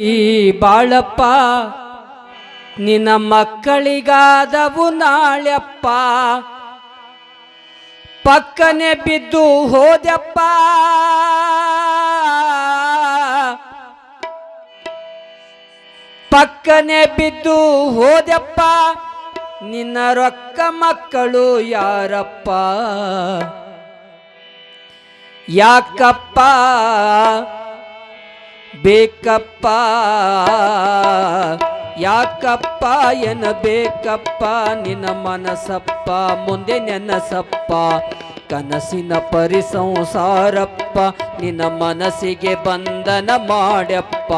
ಈ ಬಾಳಪ್ಪ, ನಿನ್ನ ಮಕ್ಕಳಿಗಾದವು ನಾಳೆಪ್ಪ ಪಕ್ಕನೆ ಬಿದ್ದು ಹೋದಪ್ಪ ಪಕ್ಕನೆ ಬಿದ್ದು ಹೋದಪ್ಪ ನಿನ್ನ ರೊಕ್ಕ ಮಕ್ಕಳು ಯಾರಪ್ಪ? ಯಾಕಪ್ಪ? ಬೇಕಪ್ಪ. ಯಾಕಪ್ಪ ಏನ ಬೇಕಪ್ಪ ನಿನ್ನ ಮನಸಪ್ಪ, ಮುಂದೆ ನೆನಸಪ್ಪ. ಕನಸಿನ ಪರಿಸಂಸಾರಪ್ಪ, ನಿನ್ನ ಮನಸ್ಸಿಗೆ ಬಂಧನ ಮಾಡಪ್ಪ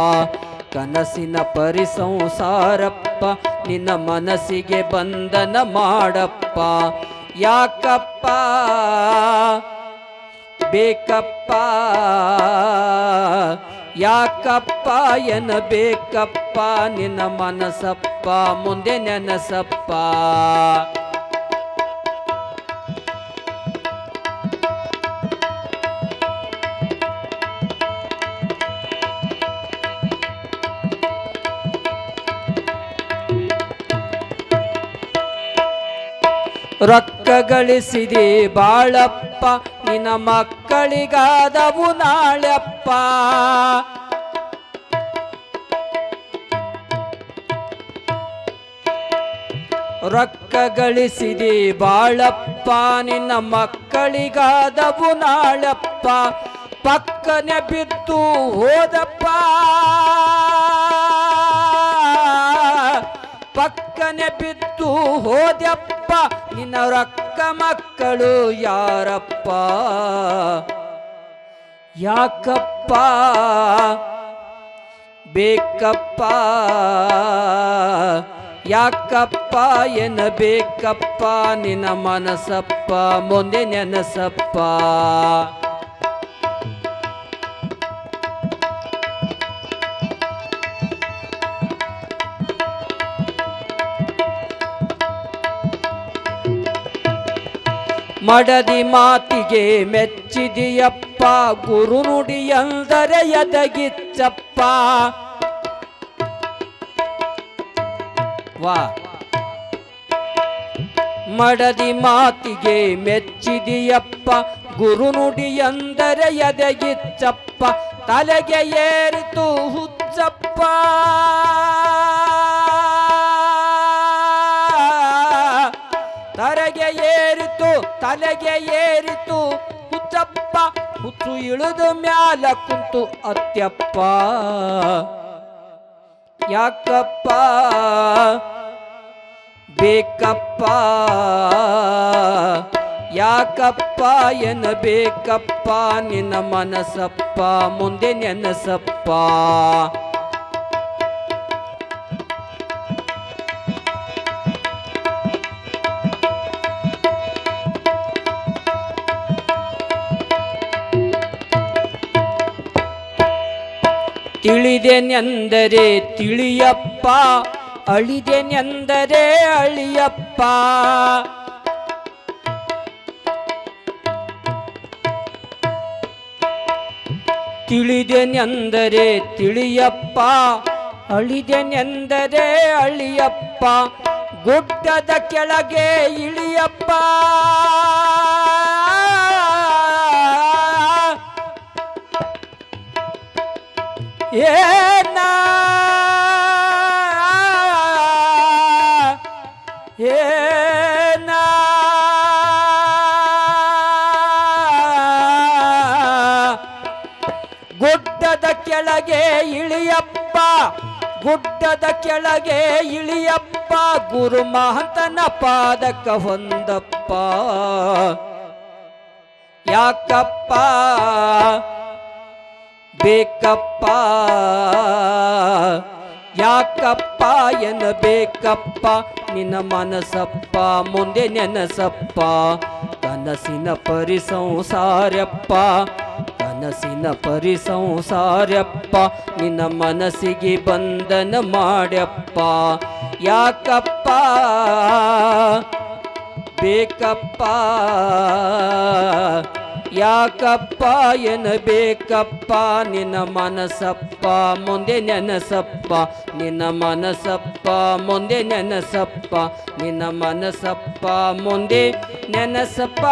ಕನಸಿನ ಪರಿಸಂಸಾರಪ್ಪ, ನಿನ್ನ ಮನಸ್ಸಿಗೆ ಬಂಧನ ಮಾಡಪ್ಪ. ಯಾಕಪ್ಪ? ಬೇಕಪ್ಪ. ಯಾಕಪ್ಪ ಎನ ಬೇಕಪ್ಪ ನಿನ್ನ ಮನಸಪ್ಪ ಮುಂದೆ ನೆನಸಪ್ಪ? ರೊಕ್ಕ ಗಳಿಸಿದೆ ಬಾಳಪ್ಪ ನಿನ್ನ ಮಕ್ಕಳಿಗಾದವು ನಾಳೆಪ್ಪ. ರೊಕ್ಕ ಗಳಿಸಿದೆ ಬಾಳಪ್ಪ, ನಿನ್ನ ಮಕ್ಕಳಿಗಾದವು ನಾಳಪ್ಪ. ಪಕ್ಕನೆ ಬಿದ್ದು ಹೋದಪ್ಪ. ಪಕ್ಕನೆ ಬಿದ್ದು ಹೋದಪ್ಪ ನಿನ್ನ ರೊಕ್ಕ ಮಕ್ಕಳು ಯಾರಪ್ಪ? ಯಾಕಪ್ಪ? ಬೇಕಪ್ಪ? ಯಾಕಪ್ಪ ಎನ ಬೇಕಪ್ಪ ನಿನ್ನ ಮನಸಪ್ಪ ಮುಂದೆ ನೆನಸಪ್ಪ? ಮಡದಿ ಮಾತಿಗೆ ಮೆಚ್ಚಿದಿಯಪ್ಪ, ಗುರು ನುಡಿಯಂದರೆ ಎದಗಿಚ್ಚಪ್ಪ ವಾ. ಮಡದಿ ಮಾತಿಗೆ ಮೆಚ್ಚಿದಿಯಪ್ಪ, ಗುರು ನುಡಿಯಂದರೆ ಎದಗಿಚ್ಚಪ್ಪ ತಲೆಗೆ ಏರಿತು ಹುಚ್ಚಪ್ಪ. ತಲೆಗೆ ತಲೆಗೆ ಏರಿತು. ಹುಚ್ಚಪ್ಪ ಹುತ್ತು ಇಳಿದು ಮ್ಯಾಲ ಕುಂತು ಅತ್ಯಪ್ಪ. ಯಾಕಪ್ಪ? ಬೇಕಪ್ಪ? ಯಾಕಪ್ಪ ಎನ ಬೇಕಪ್ಪ ನಿನ್ನ ಮನಸಪ್ಪ, ಮುಂದೆ ನೆನಸಪ್ಪ. ತಿಳಿದೆನೆಂದರೆ ತಿಳಿಯಪ್ಪ ಅಳಿದೆನೆಂದರೆ ಅಳಿಯಪ್ಪ. ತಿಳಿದೆನೆಂದರೆ ತಿಳಿಯಪ್ಪ ಅಳಿದೆನೆಂದರೆ ಅಳಿಯಪ್ಪ. ಗುಡ್ಡದ ಕೆಳಗೆ ಇಳಿಯಪ್ಪ. ಏನ ಏನ ಗುಡ್ಡದ ಕೆಳಗೆ ಇಳಿಯಪ್ಪ ಗುಡ್ಡದ ಕೆಳಗೆ ಇಳಿಯಪ್ಪ ಗುರು ಮಹಂತನ ಪಾದಕ ಹೊಂದಪ್ಪ. ಯಾಕಪ್ಪ? ಬೇಕಪ್ಪ. ಯಾಕಪ್ಪ ಎನ ಬೇಕಪ್ಪ ನಿನ್ನ ಮನಸಪ್ಪ, ಮುಂದೆ ನೆನಸಪ್ಪ. ಕನಸಿನ ಪರಿ ಸಂಸಾರಪ್ಪ ಕನಸಿನ ಪರಿ ಸಂಸಾರಪ್ಪ ನಿನ್ನ ಮನಸ್ಸಿಗೆ ಬಂಧನ ಮಾಡ್ಯಪ್ಪ. ಯಾಕಪ್ಪ? ಬೇಕಪ್ಪ. ಯಾಕಪ್ಪ ಬೇಕಪ್ಪ ನಿನ್ನ ಮನಸಪ್ಪ ಮುಂದೆ ನೆನಸಪ್ಪ ನಿನ್ನ ಮನಸಪ್ಪ ಮುಂದೆ ನೆನಸಪ್ಪ ನಿನ್ನ ಮನಸಪ್ಪ ಮುಂದೆ ನೆನಸಪ್ಪ.